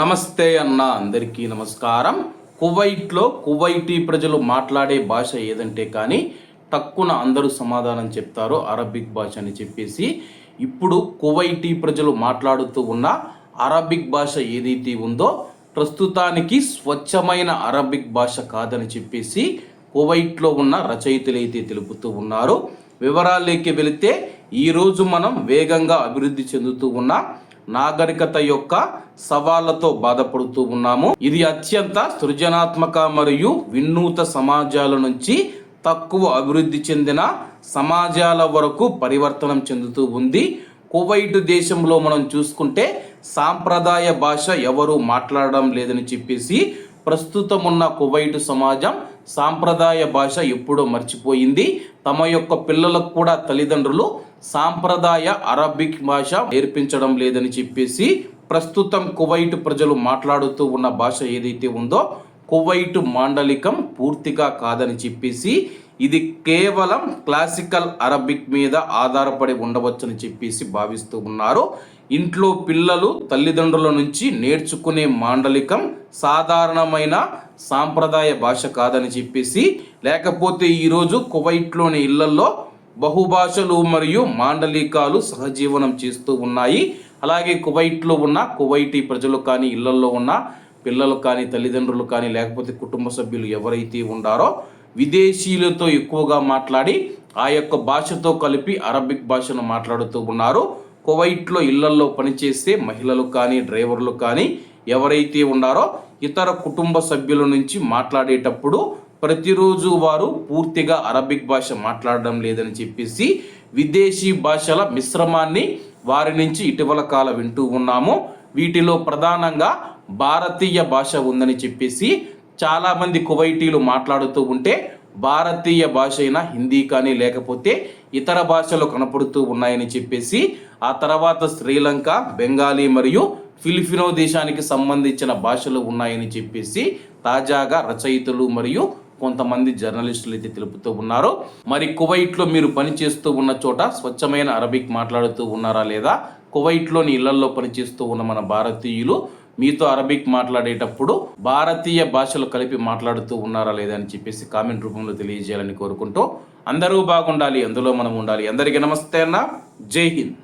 నమస్తే అన్న అందరికీ నమస్కారం. కువైట్లో కువైటీ ప్రజలు మాట్లాడే భాష ఏదంటే కానీ తక్కువ అందరూ సమాధానం చెప్తారు అరబిక్ భాష అని చెప్పేసి. ఇప్పుడు కువైటీ ప్రజలు మాట్లాడుతూ ఉన్న అరబిక్ భాష ఏదైతే ఉందో ప్రస్తుతానికి స్వచ్ఛమైన అరబిక్ భాష కాదని చెప్పేసి కువైట్లో ఉన్న రచయితలైతే తెలుపుతూ ఉన్నారు. వివరాల్లోకి వెళితే ఈరోజు మనం వేగంగా అభివృద్ధి చెందుతూ ఉన్న నాగరికత యొక్క సవాళ్ళతో బాధపడుతూ ఉన్నాము. ఇది అత్యంత సృజనాత్మక మరియు వినూత సమాజాల నుంచి తక్కువ అభివృద్ధి చెందిన సమాజాల వరకు పరివర్తనం చెందుతూ ఉంది. కువైట్ దేశంలో మనం చూసుకుంటే సాంప్రదాయ భాష ఎవరు మాట్లాడడం లేదని చెప్పేసి ప్రస్తుతం ఉన్న కువైట్ సమాజం సాంప్రదాయ భాష ఎప్పుడో మర్చిపోయింది. తమ యొక్క పిల్లలకు కూడా తల్లిదండ్రులు సాంప్రదాయ అరబిక్ భాష నేర్పించడం లేదని చెప్పేసి ప్రస్తుతం కువైట్ ప్రజలు మాట్లాడుతూ ఉన్న భాష ఏదైతే ఉందో కువైట్ మాండలికం పూర్తిగా కాదని చెప్పేసి ఇది కేవలం క్లాసికల్ అరబిక్ మీద ఆధారపడి ఉండవచ్చని చెప్పేసి భావిస్తూ ఉన్నారు. ఇంట్లో పిల్లలు తల్లిదండ్రుల నుంచి నేర్చుకునే మాండలికం సాధారణమైన సాంప్రదాయ భాష కాదని చెప్పేసి లేకపోతే ఈరోజు కువైట్లోని ఇళ్ళల్లో బహుభాషలు మరియు మాండలికాలు సహజీవనం చేస్తూ ఉన్నాయి. అలాగే కువైట్లో ఉన్న కువైటీ ప్రజలు కానీ ఇళ్ళలో ఉన్న పిల్లలు కానీ తల్లిదండ్రులు కానీ లేకపోతే కుటుంబ సభ్యులు ఎవరైతే ఉండారో విదేశీయులతో ఎక్కువగా మాట్లాడి ఆ యొక్క భాషతో కలిపి అరబిక్ భాషను మాట్లాడుతూ ఉన్నారు. కువైట్లో ఇళ్ళల్లో పనిచేసే మహిళలు కానీ డ్రైవర్లు కానీ ఎవరైతే ఉన్నారో ఇతర కుటుంబ సభ్యుల నుంచి మాట్లాడేటప్పుడు ప్రతిరోజు వారు పూర్తిగా అరబిక్ భాష మాట్లాడడం లేదని చెప్పేసి విదేశీ భాషల మిశ్రమాన్ని వారి నుంచి ఇటీవల కాల వింటూ ఉన్నాము. వీటిలో ప్రధానంగా భారతీయ భాష ఉందని చెప్పేసి చాలామంది కువైటీలు మాట్లాడుతూ ఉంటే భారతీయ భాష అయినా హిందీ కానీ లేకపోతే ఇతర భాషలు కనపడుతూ ఉన్నాయని చెప్పేసి ఆ తర్వాత శ్రీలంక బెంగాలీ మరియు ఫిలిపినో దేశానికి సంబంధించిన భాషలు ఉన్నాయని చెప్పేసి తాజాగా రచయితలు మరియు కొంతమంది జర్నలిస్టులు అయితే తెలుపుతూ ఉన్నారు. మరి కువైట్లో మీరు పని చేస్తూ ఉన్న చోట స్వచ్ఛమైన అరబిక్ మాట్లాడుతూ ఉన్నారా లేదా? కువైట్లోని ఇళ్ళలో పనిచేస్తూ ఉన్న మన భారతీయులు మీతో అరబిక్ మాట్లాడేటప్పుడు భారతీయ భాషలు కలిపి మాట్లాడుతూ ఉన్నారా లేదా అని చెప్పేసి కామెంట్ రూపంలో తెలియజేయాలని కోరుకుంటూ అందరూ బాగుండాలి అందులో మనం ఉండాలి. అందరికీ నమస్తే అన్న. జై హింద్.